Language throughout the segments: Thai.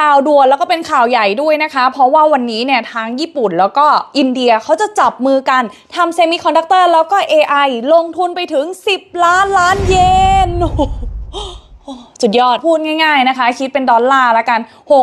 ข่าวด่วนแล้วก็เป็นข่าวใหญ่ด้วยนะคะ เพราะว่าวันนี้เนี่ยทางญี่ปุ่นแล้วก็อินเดียเขาจะจับมือกันทำเซมิคอนดักเตอร์แล้วก็ AI ลงทุนไปถึง 10 ล้านล้านเยน สุดยอดพูดง่ายๆนะคะ คิดเป็นดอลลาร์ละกัน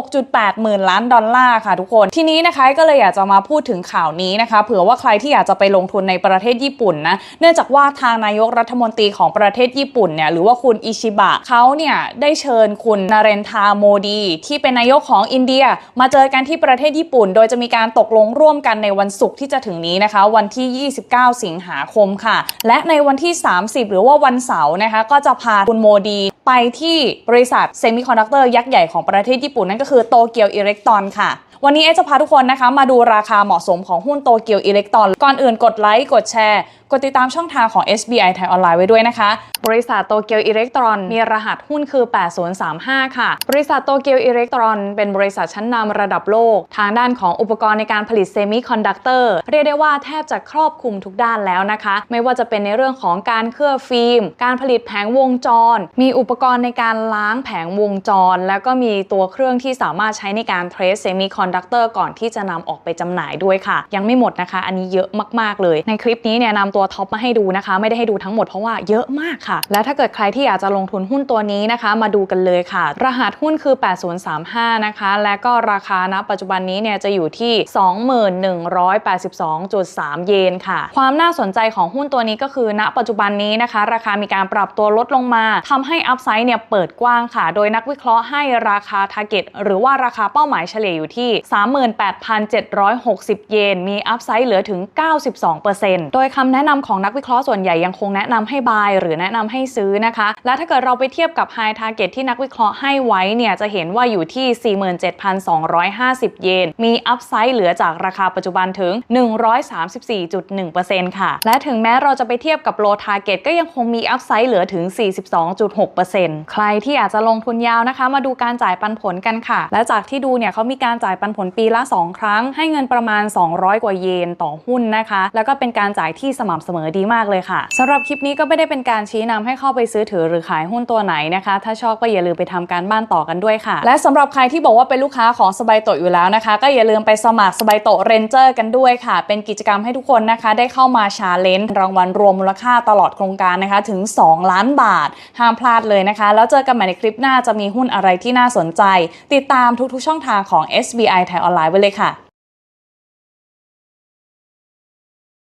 6.8 หมื่นล้านดอลลาร์ค่ะทุกคน ทีนี้นะคะก็เลยอยากจะมาพูดถึงข่าวนี้นะคะ เผื่อว่าใครที่อยากจะไปลงทุนในประเทศญี่ปุ่นนะ เนื่องจากว่าทางนายกรัฐมนตรีของประเทศญี่ปุ่นเนี่ยหรือว่าคุณอิชิบะเขาเนี่ยได้เชิญคุณนาเรนทาโมดี ที่เป็นนายกของอินเดีย มาเจอกันที่ประเทศญี่ปุ่น โดยจะมีการตกลงร่วมกันในวันศุกร์ที่จะถึงนี้นะคะ วันที่ 29 สิงหาคมค่ะ และในวันที่ 30 หรือว่าวันเสาร์นะคะ ก็จะพาคุณโมดีไปที่บริษัทเซมิคอนดักเตอร์ยักษ์ใหญ่ของประเทศญี่ปุ่นนั่นก็คือโตเกียวอิเล็กตรอนค่ะวันนี้เอจะพาทุกคนนะคะมาดูราคาเหมาะสมของหุ้นโตเกียวอิเล็กตรอน ก่อนอื่นกดไลค์ กดแชร์กดติดตามช่องทางของ SBI ไทยออนไลน์ไว้ด้วยนะคะ บริษัทโตเกียวอิเล็กตรอนมีรหัสหุ้นคือ 8035 ค่ะ บริษัทโตเกียวอิเล็กตรอนเป็นบริษัทชั้นนำระดับโลก ทางด้านของอุปกรณ์ในการผลิตเซมิคอนดักเตอร์เรียกได้ว่าแทบจะครอบคลุมทุกด้านแล้วนะคะ ไม่ว่าจะเป็นในเรื่องของการเคลือบฟิล์ม การผลิตแผงวงจร มีอุปกรณ์ในการล้างแผงวงจร แล้วก็มีตัวเครื่องที่สามารถใช้ในการเทรสเซมิคอนดักเตอร์ก่อนที่จะนำออกไปจำหน่ายด้วยค่ะ ยังไม่หมดนะคะ อันนี้เยอะมากๆเลย ในคลิปนี้เนี่ยนำตัวท็อปมาให้ดูนะคะ ไม่ได้ให้ดูทั้งหมดเพราะว่าเยอะมากค่ะ และถ้าเกิดใครที่อยากจะลงทุนหุ้นตัวนี้นะคะ มาดูกันเลยค่ะ รหัสหุ้นคือ 8035 นะคะ และก็ราคาณปัจจุบันนี้เนี่ยจะอยู่ที่ 2182.3 เยนค่ะ ความน่าสนใจของหุ้นตัวนี้ก็คือ ณปัจจุบันนี้นะคะ ราคามีการปรับตัวลดลงมาทำให้อัพไซด์เนี่ยเปิดกว้างค่ะ โดยนักวิเคราะห์ให้ราคา t a r g e t หรือว่าราคาเป้าหมายเฉลี่ยอยู่ที่ 38,760 เยน มีอัพไซด์เหลือถึง 92%โดยคำแนะนำของนักวิเคราะห์ส่วนใหญ่ยังคงแนะนำให้บายหรือแนะนำให้ซื้อนะคะ และถ้าเกิดเราไปเทียบกับ High Target ที่นักวิเคราะห์ให้ไว้เนี่ยจะเห็นว่าอยู่ที่ 47,250 เยน มีอัพไซด์เหลือจากราคาปัจจุบันถึง 134.1%ค่ะ และถึงแม้เราจะไปเทียบกับ Low Target ก็ยังคงมีอัพไซด์เหลือถึง 42.6%ใครที่อยากจะลงทุนยาวนะคะ มาดูการจ่ายปันผลกันค่ะ และจากที่ดูเนี่ยเขามีการจ่ายปันผลปีละ 2 ครั้ง ให้เงินประมาณ 200 กว่าเยนต่อหุ้นนะคะ แล้วก็เป็นการจ่ายที่สม่ำเสมอดีมากเลยค่ะสำหรับคลิปนี้ก็ไม่ได้เป็นการชี้นำให้เข้าไปซื้อถือหรือขายหุ้นตัวไหนนะคะ ถ้าชอบก็อย่าลืมไปทำการบ้านต่อกันด้วยค่ะ และสำหรับใครที่บอกว่าเป็นลูกค้าของสบายโตอยู่แล้วนะคะ ก็อย่าลืมไปสมัครสบายโตเรนเจอร์กันด้วยค่ะ เป็นกิจกรรมให้ทุกคนนะคะ ได้เข้ามาชาเลนจ์รางวัลรวมมูลค่าตลอดโครงการนะคะถึง 2 ล้านบาท ห้ามพลาดเลยนะคะ แล้วเจอกันใหม่ในคลิปหน้าจะมีหุ้นอะไรที่น่าสนใจ ติดตามทุกๆช่องทางของ SBI ไทยออนไลน์ไว้เลยค่ะ